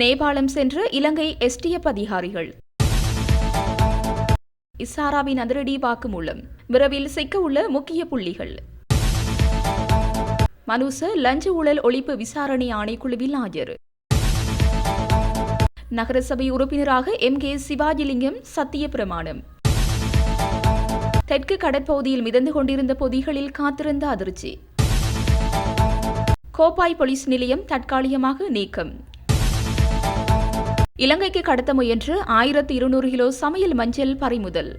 நேபாளம் சென்ற இலங்கை எஸ்டிஎஃப் அதிகாரிகள். இசாராவின் அதிரடி வாக்குமூலம் விரைவில் சிக்க உள்ள முக்கிய புள்ளிகள். மனுச லஞ்ச ஊழல் ஒழிப்பு விசாரணை ஆணைக்குழுவில் ஆஜர் நகரசபை உறுப்பினராக எம் கே சிவாஜிலிங்கம் சத்திய பிரமாணம். தெற்கு கடற்பகுதியில் மிதந்து கொண்டிருந்த பொதிகளில் காத்திருந்த அதிர்ச்சி. கோப்பாய் போலீஸ் நிலையம் தற்காலிகமாக நீக்கம். இலங்கைக்கு கடத்த முயன்று ஆயிரத்து இருநூறு கிலோ சமையல் மஞ்சள் பறிமுதல்.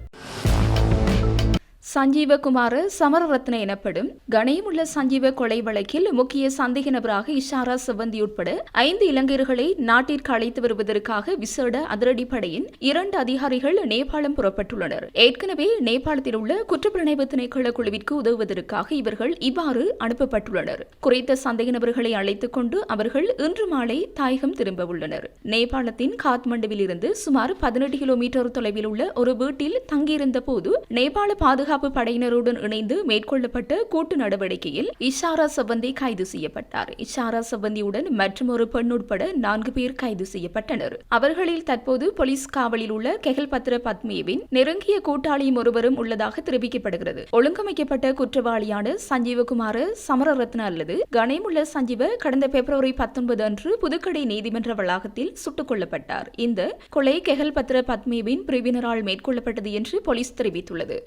சஞ்சீவகுமார சமரரத்ன எனப்படும் கணேமுள்ள சஞ்சீவ கொலை வழக்கில் முக்கிய சந்தேக நபராக இஷாரா சிவந்தி உட்பட ஐந்து இலங்கையர்களை நாட்டிற்கு அழைத்து வருவதற்காக விசேட அதிரடிப்படையின் இரண்டு அதிகாரிகள் நேபாளம் புறப்பட்டுள்ளனர். ஏற்கனவே நேபாளத்தில் உள்ள குற்றப்புலனாய்வு திணைக்கள குழுவிற்கு உதவுவதற்காக இவர்கள் இவ்வாறு அனுப்பப்பட்டுள்ளனர். குறித்த சந்தேக நபர்களை அழைத்துக் கொண்டு அவர்கள் இன்று மாலை தாயகம் திரும்ப உள்ளனர். நேபாளத்தின் காத்மண்டுவில் இருந்து சுமார் பதினெட்டு கிலோமீட்டர் தொலைவில் உள்ள ஒரு வீட்டில் தங்கியிருந்த போது நேபாள பாதுகாப்பு பாதுகாப்பு படையினருடன் இணைந்து மேற்கொள்ளப்பட்ட கூட்டு நடவடிக்கையில் இஷாரா சபந்தி கைது செய்யப்பட்டார். இஷாரா சபந்தியுடன் மற்றும் ஒரு பெண் உட்பட நான்கு பேர் கைது செய்யப்பட்டனர். அவர்களில் தற்போது போலீஸ் காவலில் உள்ள கெகல் பத்ர நெருங்கிய கூட்டாளியும் ஒருவரும் உள்ளதாக தெரிவிக்கப்படுகிறது. ஒழுங்கமைக்கப்பட்ட குற்றவாளியான சஞ்சீவகுமார சமரரத்ன அல்லது கணேமுள்ள சஞ்சீவ கடந்த பிப்ரவரி பத்தொன்பது அன்று புதுக்கடை நீதிமன்ற வளாகத்தில் சுட்டுக் கொல்லப்பட்டார். இந்த கொலை கெகல் பத்ர பத்மேவின் பிரிவினரால் மேற்கொள்ளப்பட்டது என்று போலீஸ் தெரிவித்துள்ளது.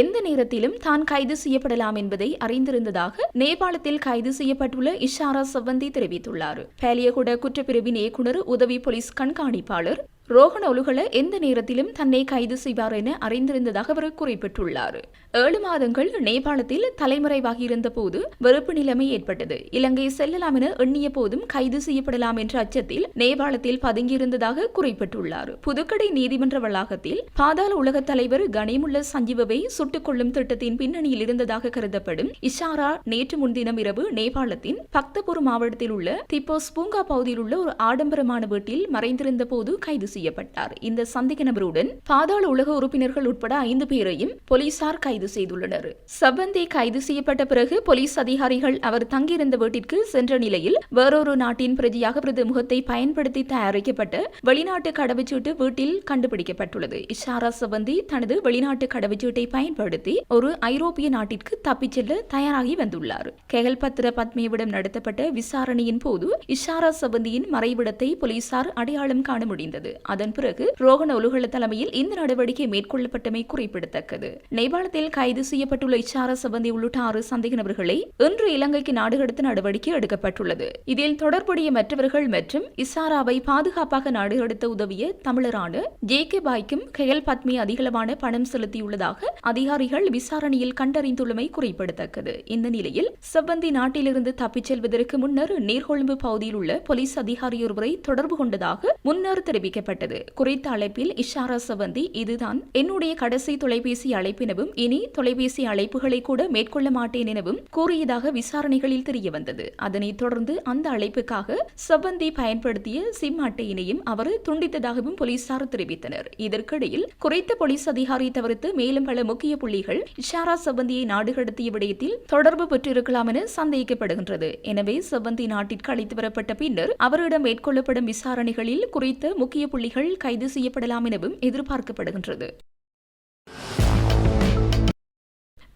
எந்த நேரத்திலும் தான் கைது செய்யப்படலாம் என்பதை அறிந்திருந்ததாக நேபாளத்தில் கைது செய்யப்பட்டுள்ள இஷாரா சவந்தி தெரிவித்துள்ளார். பேலியகுட குற்றப்பிரிவின் இயக்குநர் உதவி போலீஸ் கண்காணிப்பாளர் ரோஹன் ஒலுகல எந்த நேரத்திலும் தன்னை கைது செய்வார் என அறிந்திருந்ததாக அவர் குறிப்பிட்டுள்ளார். ஏழு மாதங்கள் நேபாளத்தில் தலைமறைவாகியிருந்த போது வெறுப்பு நிலைமை ஏற்பட்டது. இலங்கை செல்லலாம் என எண்ணிய போதும் கைது செய்யப்படலாம் என்ற அச்சத்தில் நேபாளத்தில் பதுங்கியிருந்ததாக குறிப்பிட்டுள்ளார். புதுக்கடை நீதிமன்ற வளாகத்தில் பாதாள உலக தலைவர் கனிமுள்ள சஞ்சீவவை சுட்டுக் கொள்ளும் திட்டத்தின் பின்னணியில் இருந்ததாக கருதப்படும் இஷாரா நேற்று முன்தினம் இரவு நேபாளத்தின் பக்தபூர் மாவட்டத்தில் உள்ள திப்போஸ் பூங்கா பகுதியில் உள்ள ஒரு ஆடம்பரமான வீட்டில் மறைந்திருந்த போது கைது செய்யப்பட்டார். இந்த சந்தேக நபருடன் பாதாள உலக உறுப்பினர்கள் உட்பட ஐந்து பேரையும் போலீசார் கைது செய்துள்ளனர். சபந்தி கைது செய்யப்பட்ட பிறகு போலீஸ் அதிகாரிகள் அவர் தங்கியிருந்த வீட்டிற்கு சென்ற நிலையில் வேறொரு நாட்டின் பிரதியாக பிரது முகத்தை பயன்படுத்தி தயாரிக்கப்பட்ட வெளிநாட்டு கடவுச்சீட்டு வீட்டில் கண்டுபிடிக்கப்பட்டுள்ளது. இஷாரா சபந்தி தனது வெளிநாட்டு கடவுச்சீட்டை பயன்படுத்தி ஒரு ஐரோப்பிய நாட்டிற்கு தப்பிச் செல்ல தயாராகி வந்துள்ளார். கெகல் பத்திர பத்மேவிடம் நடத்தப்பட்ட விசாரணையின் போது இஷாரா சபந்தியின் மறைவிடத்தை போலீசார் அடையாளம் காண முடிந்தது. அதன் பிறகு ரோகண உலுகல தலைமையில் இந்த நடவடிக்கை மேற்கொள்ளப்பட்டமை குறிப்பிடத்தக்கது. நேபாளத்தில் கைது செய்யப்பட்டுள்ள இச்சார சபந்தி உள்ளிட்ட ஆறு சந்தேக நபர்களை இன்று இலங்கைக்கு நாடு கடத்த நடவடிக்கை எடுக்கப்பட்டுள்ளது. இதில் தொடர்புடைய மற்றவர்கள் மற்றும் இசாராவை பாதுகாப்பாக நாடு கடத்த உதவிய தமிழரான ஜே கே பாய்க்கும் கெயல் பத்மி அதிகளவான பணம் செலுத்தியுள்ளதாக அதிகாரிகள் விசாரணையில் கண்டறிந்துள்ளமை குறிப்பிடத்தக்கது. இந்த நிலையில் செவ்வந்தி நாட்டிலிருந்து தப்பிச் செல்வதற்கு முன்னர் நீர்கொழும்பு பகுதியில் உள்ள போலீஸ் அதிகாரி ஒருவரை தொடர்பு கொண்டதாக முன்னர் தெரிவிக்கப்பட்டது. குறித்த அழைப்பில் இஷாரா சவந்தி இதுதான் என்னுடைய கடைசி தொலைபேசி அழைப்பினவும் இனி தொலைபேசி அழைப்புகளை கூட மேற்கொள்ள மாட்டேன் எனவும் கூறியதாக விசாரணைகளில் தெரியவந்தது. அதனைத் தொடர்ந்து அந்த அழைப்புக்காக சவந்தி பயன்படுத்திய சிம் அட்டையினையும் அவர் துண்டித்ததாகவும் போலீசார் தெரிவித்தனர். இதற்கிடையில் குறித்த போலீஸ் அதிகாரி தவிர்த்து மேலும் பல முக்கிய புள்ளிகள் இஷாரா சவந்தியை நாடு கடத்திய விடயத்தில் தொடர்பு பெற்றிருக்கலாம் என சந்தேகிக்கப்படுகின்றது எனவே சவந்தி நாட்டிற்கு அழைத்து வரப்பட்ட பின்னர் அவரிடம் மேற்கொள்ளப்படும் விசாரணைகளில் குறித்த முக்கிய புள்ளி புள்ளிகள் கைது செய்யப்படலாம் எனவும் எதிர்பார்க்கப்படுகின்றது.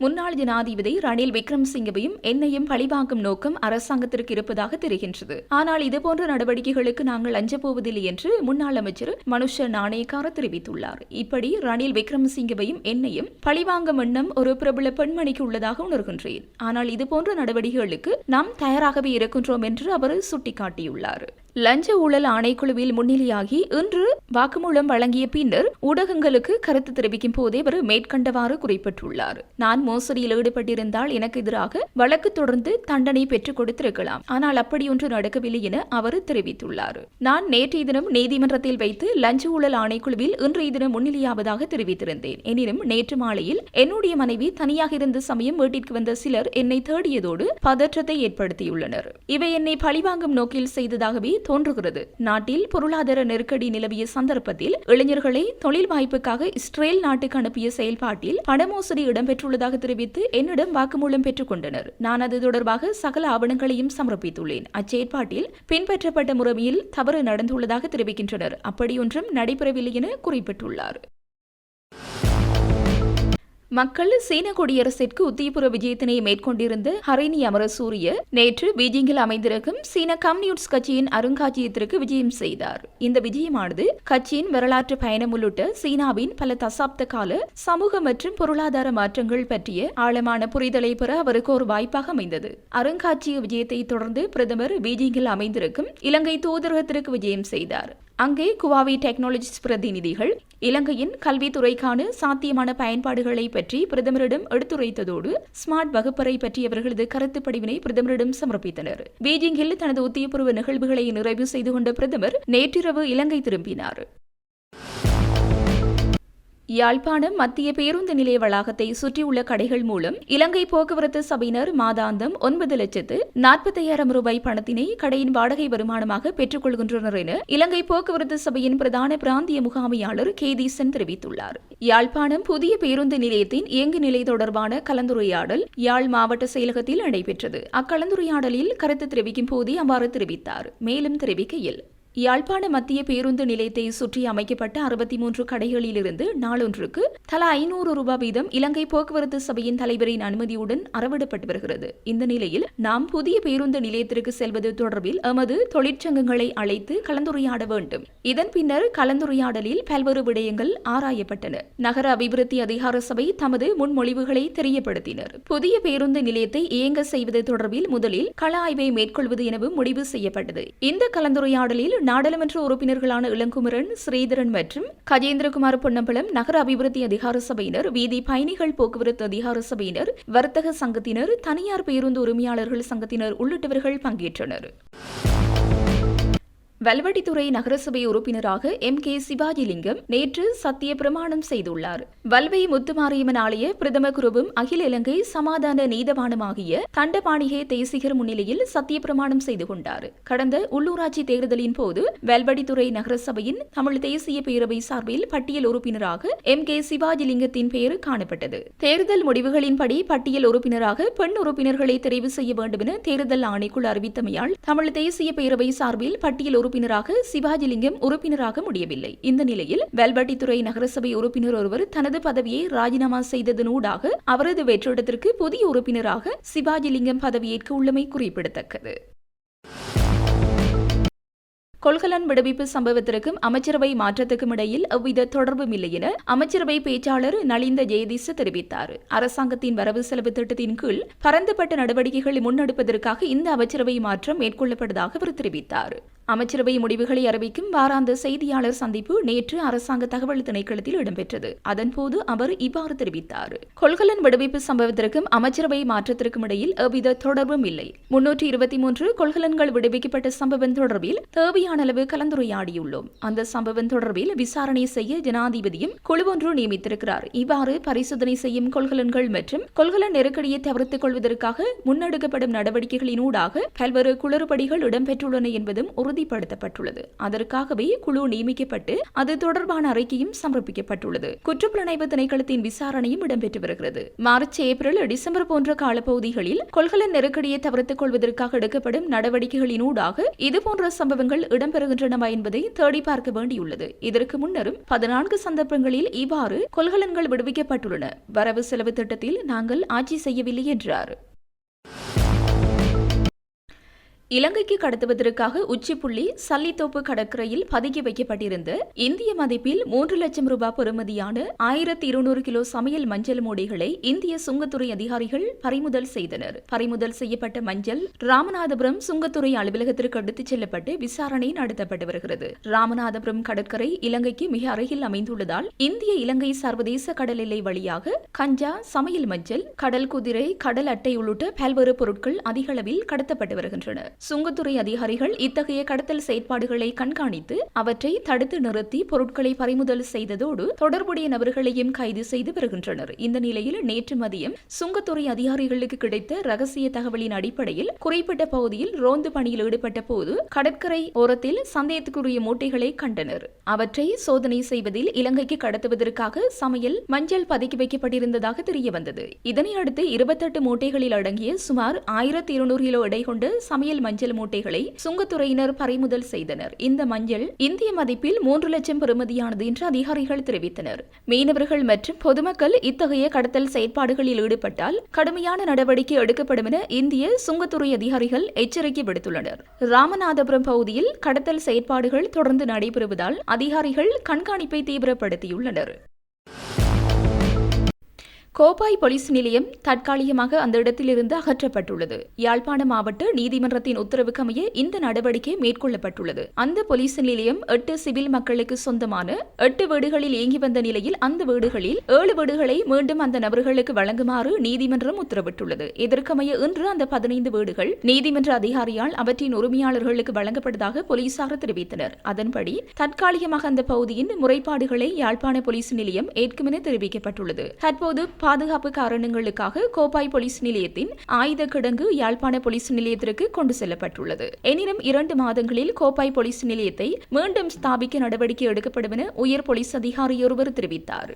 முன்னாள் ஜனாதிபதி ரணில் விக்ரம்சிங்கவையும் என்னையும் பழிவாங்கும் நோக்கம் அரசாங்கத்திற்கு இருப்பதாக தெரிகின்றது. ஆனால் இதுபோன்ற நடவடிக்கைகளுக்கு நாங்கள் அஞ்சப் போவதில்லை என்று முன்னாள் அமைச்சர் மனுஷ நாணயக்கார தெரிவித்துள்ளார். இப்படி ரணில் விக்ரமசிங்கவையும் என்னையும் பழிவாங்கும் எண்ணம் ஒரு பிரபல பெண்மணிக்கு உள்ளதாக உணர்கின்றேன். ஆனால் இதுபோன்ற நடவடிக்கைகளுக்கு நாம் தயாராகவே இருக்கின்றோம் என்று அவர் சுட்டிக்காட்டியுள்ளார். லஞ்ச ஊழல் ஆணைக்குழுவில் முன்னிலையாகி இன்று வாக்குமூலம் வழங்கிய பின்னர் ஊடகங்களுக்கு கருத்து தெரிவிக்கும் போதே அவர் மேற்கண்டவாறு குறிப்பிட்டுள்ளார். நான் மோசடியில் ஈடுபட்டிருந்தால் எனக்கு எதிராக வழக்கு தொடர்ந்து தண்டனை பெற்றுக் கொடுத்திருக்கலாம். ஆனால் அப்படியொன்று நடக்கவில்லை என அவர் தெரிவித்துள்ளார். நான் நேற்றைய தினம் நீதிமன்றத்தில் வைத்து லஞ்ச ஊழல் ஆணைக்குழுவில் இன்றைய தினம் முன்னிலையாவதாக தெரிவித்திருந்தேன். எனினும் நேற்று மாலையில் என்னுடைய மனைவி தனியாக இருந்த சமயம் வீட்டிற்கு வந்த சிலர் என்னை தேடியதோடு பதற்றத்தை ஏற்படுத்தியுள்ளனர். இவை என்னை பழிவாங்கும் நோக்கில் செய்ததாகவே தோன்றுகிறது. நாட்டில் பொருளாதார நெருக்கடி நிலவிய சந்தர்ப்பத்தில் இளைஞர்களை தொழில் வாய்ப்புக்காக இஸ்ரேல் நாட்டுக்கு அனுப்பிய செயல்பாட்டில் பணமோசடி இடம்பெற்றுள்ளதாக தெரிவித்து என்னிடம் வாக்குமூலம் பெற்றுக் கொண்டனர். நான் அது தொடர்பாக சகல ஆவணங்களையும் சமர்ப்பித்துள்ளேன். அச்செயற்பாட்டில் பின்பற்றப்பட்ட முறையில் தவறு நடந்துள்ளதாக தெரிவிக்கின்றனர். அப்படியொன்றும் நடைபெறவில்லை என குறிப்பிட்டுள்ளார். மக்கள் சீன குடியரசிற்கு உத்தியபுர விஜயத்தினை மேற்கொண்டிருந்த ஹரிணி அமரசூரிய நேற்று பீஜிங்கில் அமைந்திருக்கும் சீன கம்யூனிஸ்ட் கட்சியின் அருங்காட்சியகத்திற்கு விஜயம் செய்தார். இந்த விஜயமானது கட்சியின் வரலாற்று பயணம் உள்ளிட்ட சீனாவின் பல தசாப்த கால சமூக மற்றும் பொருளாதார மாற்றங்கள் பற்றிய ஆழமான புரிதலை பெற அவருக்கு ஒரு வாய்ப்பாக அமைந்தது. அருங்காட்சியக விஜயத்தை தொடர்ந்து பிரதமர் பீஜிங்கில் அமைந்திருக்கும் இலங்கை தூதரகத்திற்கு விஜயம் செய்தார். அங்கே குவாவி டெக்னாலஜிஸ் பிரதிநிதிகள் இலங்கையின் கல்வித்துறைக்கான சாத்தியமான பயன்பாடுகளை பற்றி பிரதமரிடம் எடுத்துரைத்ததோடு ஸ்மார்ட் வகுப்பறை பற்றி அவர்களது கருத்து படிவினை பிரதமரிடம் சமர்ப்பித்தனர். பீஜிங்கில் தனது உத்தியபூர்வ நிகழ்வுகளை நிறைவு செய்து கொண்ட பிரதமர் நேற்றிரவு இலங்கை திரும்பினார். யாழ்ப்பாணம் மத்திய பேருந்து நிலைய வளாகத்தை சுற்றியுள்ள கடைகள் மூலம் இலங்கை போக்குவரத்து சபையினர் மாதாந்தம் ஒன்பது லட்சத்து நாற்பத்தையாயிரம் ரூபாய் பணத்தினை கடையின் வாடகை வருமானமாக பெற்றுக் கொள்கின்றனர் என இலங்கை போக்குவரத்து சபையின் பிரதான பிராந்திய முகாமையாளர் கேதீசன் தெரிவித்துள்ளார். யாழ்ப்பாணம் புதிய பேருந்து நிலையத்தின் இயங்கு நிலை தொடர்பான கலந்துரையாடல் யாழ் மாவட்ட செயலகத்தில் நடைபெற்றது. அக்கலந்துரையாடலில் கருத்து தெரிவிக்கும் போதே அவ்வாறு தெரிவித்தார். மேலும் தெரிவிக்கையில் யாழ்ப்பாண மத்திய பேருந்து நிலையத்தை சுற்றி அமைக்கப்பட்ட அறுபத்தி மூன்று கடைகளிலிருந்து நாளொன்றுக்கு தலா ஐநூறு ரூபாய் வீதம் இலங்கை போக்குவரத்து சபையின் தலைவரின் அனுமதியுடன் அறவிடப்பட்டு வருகிறது. இந்த நிலையில் நாம் புதிய பேருந்து நிலையத்திற்கு செல்வது தொடர்பில் எமது தொழிற்சங்கங்களை அழைத்து கலந்துரையாட வேண்டும். இதன் பின்னர் கலந்துரையாடலில் பல்வேறு விடயங்கள் ஆராயப்பட்டன. நகர அபிவிருத்தி அதிகார சபை தமது முன்மொழிவுகளை தெரியப்படுத்தினர். புதிய பேருந்து நிலையத்தை இயங்க செய்வது தொடர்பில் முதலில் கள ஆய்வை மேற்கொள்வது எனவும் முடிவு செய்யப்பட்டது. இந்த கலந்துரையாடலில் நாடாளுமன்ற உறுப்பினர்களான இளங்குமரன் ஸ்ரீதரன் மற்றும் கஜேந்திரகுமார் பொன்னம்பலம் நகர அபிவிருத்தி அதிகார சபையினர் வீதி பயணிகள் போக்குவரத்து அதிகார சபையினர் வர்த்தக சங்கத்தினர் தனியார் பேருந்து உரிமையாளர்கள் சங்கத்தினர் உள்ளிட்டவர்கள் பங்கேற்றனர். வல்வெட்டித்துறை நகரசபை உறுப்பினராக எம். கே. சிவாஜிலிங்கம் நேற்று சத்திய பிரமாணம் செய்துள்ளார். வல்வை முத்துமாரியம்மன் ஆலய பிரதம குருவும் அகில இலங்கை சமாதான நீதவானமாகிய தண்டபாணிகே தேசிகர் முன்னிலையில் சத்திய பிரமாணம் செய்து கொண்டார். கடந்த உள்ளூராட்சி தேர்தலின் போது வல்வடித்துறை நகரசபையின் தமிழ் தேசிய பேரவை சார்பில் பட்டியல் உறுப்பினராக எம். கே. சிவாஜிலிங்கத்தின் பெயர் காணப்பட்டது. தேர்தல் முடிவுகளின்படி பட்டியல் உறுப்பினராக பெண் உறுப்பினர்களை தெரிவு செய்ய வேண்டும் என தேர்தல் ஆணைக்குழு அறிவித்தமையால் தமிழ் தேசிய பேரவை சார்பில் பட்டியல் உறுப்பினராக சிவாஜிலிங்கம் உறுப்பினராக முடியவில்லை. இந்த நிலையில் வேல்பட்டித்துறை நகரசபை உறுப்பினர் ஒருவர் தனது பதவியை ராஜினாமா செய்ததனூடாக அவரது வெற்றிடத்திற்கு புதிய உறுப்பினராக சிவாஜிலிங்கம் பதவியேற்க உள்ளமை குறிப்பிடத்தக்கது. கொள்கலன் விடுவிப்பு சம்பவத்திற்கும் அமைச்சரவை மாற்றத்துக்கும் இடையில் எவ்வித தொடர்பும் இல்லை என அமைச்சரவை பேச்சாளர் நலிந்த ஜெயதீச தெரிவித்தார். அரசாங்கத்தின் வரவு செலவு திட்டத்தின் கீழ் பரந்துபட்ட நடவடிக்கைகளை முன்னெடுப்பதற்காக இந்த அமைச்சரவை மாற்றம் மேற்கொள்ளப்பட்டதாக அவர் தெரிவித்தார். அமைச்சரவை முடிவுகளை அறிவிக்கும் வாராந்த செய்தியாளர் சந்திப்பு நேற்று அரசாங்க தகவல் திணைக்களத்தில் இடம்பெற்றது. அதன்போது அவர் இவ்வாறு தெரிவித்தார். கொள்கலன் விடுவிப்பு சம்பவத்திற்கும் அமைச்சரவை மாற்றத்திற்கும் இடையில் எவ்வித தொடர்பும் இல்லை. முன்னூற்றி இருபத்தி மூன்று கொள்கலன்கள் விடுவிக்கப்பட்ட சம்பவம் தொடர்பில் தேவையான அளவு கலந்துரையாடியுள்ளோம். அந்த சம்பவம் தொடர்பில் விசாரணை செய்ய ஜனாதிபதியும் குழு ஒன்று நியமித்திருக்கிறார். இவ்வாறு பரிசோதனை செய்யும் கொள்கலன்கள் மற்றும் கொள்கலன் நெருக்கடியை தவிர்த்துக் கொள்வதற்காக முன்னெடுக்கப்படும் நடவடிக்கைகளினூடாக பல்வேறு குளறுபடிகள் இடம்பெற்றுள்ளன என்பதும் உறுதிப்படுத்தப்பட்டுள்ளது. அதற்காகவே குழு நியமிக்கப்பட்டு அது தொடர்பான அறிக்கையும் சமர்ப்பிக்கப்பட்டுள்ளது. குற்றப்புலனாய்வு திணைக்களத்தின் விசாரணையும் இடம்பெற்று வருகிறது. மார்ச் ஏப்ரல் டிசம்பர் போன்ற காலப்பகுதிகளில் கொள்கலன் நெருக்கடியை தவிர்த்துக் கொள்வதற்காக எடுக்கப்படும் நடவடிக்கைகளினூடாக இதுபோன்ற சம்பவங்கள் இடம்பெறுகின்றனவா என்பதை தேடி பார்க்க வேண்டியுள்ளது. இதற்கு முன்னரும் பதினான்கு சந்தர்ப்பங்களில் இவ்வாறு கொள்கலன்கள் விடுவிக்கப்பட்டுள்ளன. வரவு செலவு திட்டத்தில் நாங்கள் ஆட்சி செய்யவில்லை என்றார். இலங்கைக்கு கடத்துவதற்காக உச்சிப்புள்ளி சல்லித்தோப்பு கடற்கரையில் பதுக்கி வைக்கப்பட்டிருந்த இந்திய மதிப்பில் மூன்று லட்சம் ரூபாய் பெறுமதியான ஆயிரத்தி இருநூறு கிலோ சமையல் மஞ்சள் மூடைகளை இந்திய சுங்கத்துறை அதிகாரிகள் பறிமுதல் செய்தனர். பறிமுதல் செய்யப்பட்ட மஞ்சள் ராமநாதபுரம் சுங்கத்துறை அலுவலகத்திற்கு எடுத்துச் செல்லப்பட்டு விசாரணை நடத்தப்பட்டு வருகிறது. ராமநாதபுரம் கடற்கரை இலங்கைக்கு மிக அருகில் அமைந்துள்ளதால் இந்திய இலங்கை சர்வதேச கடல் எல்லை வழியாக கஞ்சா சமையல் மஞ்சள் கடல் குதிரை கடல் அட்டை உள்ளிட்ட பல்வேறு பொருட்கள் அதிக அளவில் கடத்தப்பட்டு வருகின்றன. சுங்கத்துறை அதிகாரிகள் இத்தகைய கடத்தல் செயற்பாடுகளை கண்காணித்து அவற்றை தடுத்து நிறுத்தி பொருட்களை பறிமுதல் செய்ததோடு தொடர்புடைய நபர்களையும் கைது செய்து வருகின்றனர் இந்த நிலையில் நேற்று மதியம் சுங்கத்துறை அதிகாரிகளுக்கு கிடைத்த ரகசிய தகவலின் அடிப்படையில் குறிப்பிட்ட பகுதியில் ரோந்து பணியில் ஈடுபட்ட போது கடற்கரை ஓரத்தில் சந்தேகத்துக்குரிய மூட்டைகளை கண்டனர். அவற்றை சோதனை செய்வதில் இலங்கைக்கு கடத்துவதற்காக சமையல் மஞ்சள் பதுக்கி வைக்கப்பட்டிருந்ததாக தெரிய வந்தது இதனை அடுத்து இருபத்தெட்டு மூட்டைகளில் அடங்கிய சுமார் ஆயிரத்தி இருநூறு கிலோ எடை கொண்ட சமையல் மஞ்சள் மூட்டைகளை சுங்கத்துறையினர் பறிமுதல் செய்தனர். இந்த மஞ்சள் இந்திய மதிப்பில் மூன்று லட்சம் பெறுமதியானது என்று அதிகாரிகள் தெரிவித்தனர். மீனவர்கள் மற்றும் பொதுமக்கள் இத்தகைய கடத்தல் செயற்பாடுகளில் ஈடுபட்டால் கடுமையான நடவடிக்கை எடுக்கப்படும் என இந்திய சுங்கத்துறை அதிகாரிகள் எச்சரிக்கை விடுத்துள்ளனர். ராமநாதபுரம் பகுதியில் கடத்தல் செயற்பாடுகள் தொடர்ந்து நடைபெறுவதால் அதிகாரிகள் கண்காணிப்பை தீவிரப்படுத்தியுள்ளனர். கோப்பாய் போலீஸ் நிலையம் தற்காலிகமாக அந்த இடத்திலிருந்து அகற்றப்பட்டுள்ளது. யாழ்ப்பாண மாவட்ட நீதிமன்றத்தின் உத்தரவுக்கமைய இந்த நடவடிக்கை மேற்கொள்ளப்பட்டுள்ளது. அந்த போலீஸ் நிலையம் எட்டு சிவில் மக்களுக்கு சொந்தமான எட்டு வீடுகளில் இயங்கி வந்த நிலையில் அந்த வீடுகளில் ஏழு வீடுகளை மீண்டும் அந்த நபர்களுக்கு வழங்குமாறு நீதிமன்றம் உத்தரவிட்டுள்ளது. இதற்கமைய இன்று அந்த பதினைந்து வீடுகள் நீதிமன்ற அதிகாரியால் அவற்றின் உரிமையாளர்களுக்கு வழங்கப்பட்டதாக போலீசார் தெரிவித்தனர். அதன்படி தற்காலிகமாக அந்த பகுதியின் முறைப்பாடுகளை யாழ்ப்பாண போலீஸ் நிலையம் ஏற்கும் என தெரிவிக்கப்பட்டுள்ளது. தற்போது பாதுகாப்பு காரணங்களுக்காக கோப்பாய் போலீஸ் நிலையத்தின் ஆயுத கிடங்கு யாழ்ப்பாண போலீஸ் நிலையத்திற்கு கொண்டு செல்லப்பட்டுள்ளது. எனினும் இரண்டு மாதங்களில் கோப்பாய் போலீஸ் நிலையத்தை மீண்டும் ஸ்தாபிக்க நடவடிக்கை எடுக்கப்படும் என உயர் போலீஸ் அதிகாரியொருவர் தெரிவித்தார்.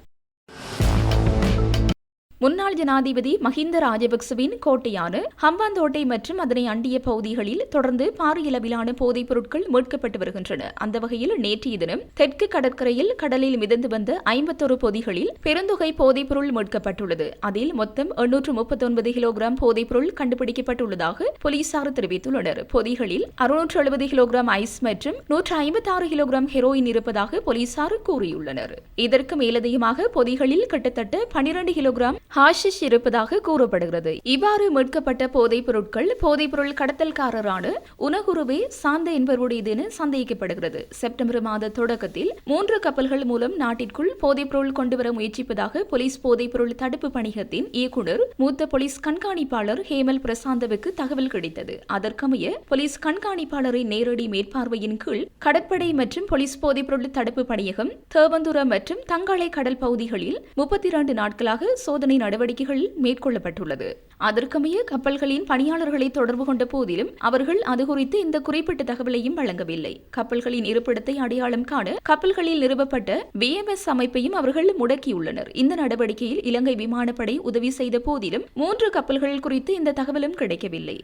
முன்னாள் ஜனாதிபதி மஹிந்த ராஜபக்சவின் கோட்டையான ஹம்பாந்தோட்டை மற்றும் அதனை அண்டிய பகுதிகளில் தொடர்ந்து பாரியளவிலான போதைப் பொருட்கள் மீட்கப்பட்டு வருகின்றன. அந்த வகையில் நேற்றைய தினம் தெற்கு கடற்கரையில் கடலில் மிதந்து வந்த ஐம்பத்தொரு பொதிகளில் பெருந்தொகை போதைப் பொருள் மீட்கப்பட்டுள்ளது. அதில் மொத்தம் எண்ணூற்று முப்பத்தொன்பது கிலோகிராம் போதைப் பொருள் கண்டுபிடிக்கப்பட்டுள்ளதாக போலீசார் தெரிவித்துள்ளனர். பொதிகளில் அறுநூற்று எழுபது கிலோகிராம் ஐஸ் மற்றும் நூற்று ஐம்பத்தி ஆறு கிலோகிராம் ஹெரோயின் இருப்பதாக போலீசார் கூறியுள்ளனர். இதற்கு மேலதிகமாக பொதிகளில் கிட்டத்தட்ட பனிரண்டு கிலோகிராம் ஹாஷிஷ் இருப்பதாக கூறப்படுகிறது. இவ்வாறு மீட்கப்பட்ட போதைப் பொருட்கள் போதைப் பொருள் கடத்தல்காரரான உனகுருவே சாந்த என்பவருடையது என சந்தேகிக்கப்படுகிறது. செப்டம்பர் மாத தொடக்கத்தில் மூன்று கப்பல்கள் மூலம் நாட்டிற்குள் போதைப் பொருள் கொண்டுவர முயற்சிப்பதாக போலீஸ் போதைப் பொருள் தடுப்பு பணியகத்தின் இயக்குநர் மூத்த போலீஸ் கண்காணிப்பாளர் ஹேமல் பிரசாந்தவுக்கு தகவல் கிடைத்தது. அதற்கமைய போலீஸ் கண்காணிப்பாளரின் நேரடி மேற்பார்வையின் கீழ் கடற்படை மற்றும் போலீஸ் போதைப் பொருள் தடுப்பு பணியகம் தேவந்துர மற்றும் தங்காளை கடல் பகுதிகளில் முப்பத்தி இரண்டு நாட்களாக சோதனை நடவடிக்கைகள் மேற்கொள்ளப்பட்டுள்ளது. அதற்கமைய கப்பல்களின் பணியாளர்களை தொடர்பு கொண்ட போதிலும் அவர்கள் அது குறித்து இந்த குறிப்பிட்ட தகவலையும் வழங்கவில்லை. கப்பல்களின் இருப்பிடத்தை அடையாளம் காண கப்பல்களில் நிறுவப்பட்ட பிஎம்எஸ் அமைப்பையும் அவர்கள் முடக்கியுள்ளனர். இந்த நடவடிக்கையில் இலங்கை விமானப்படை உதவி செய்த போதிலும் மூன்று கப்பல்கள் குறித்து இந்த தகவலும் கிடைக்கவில்லை.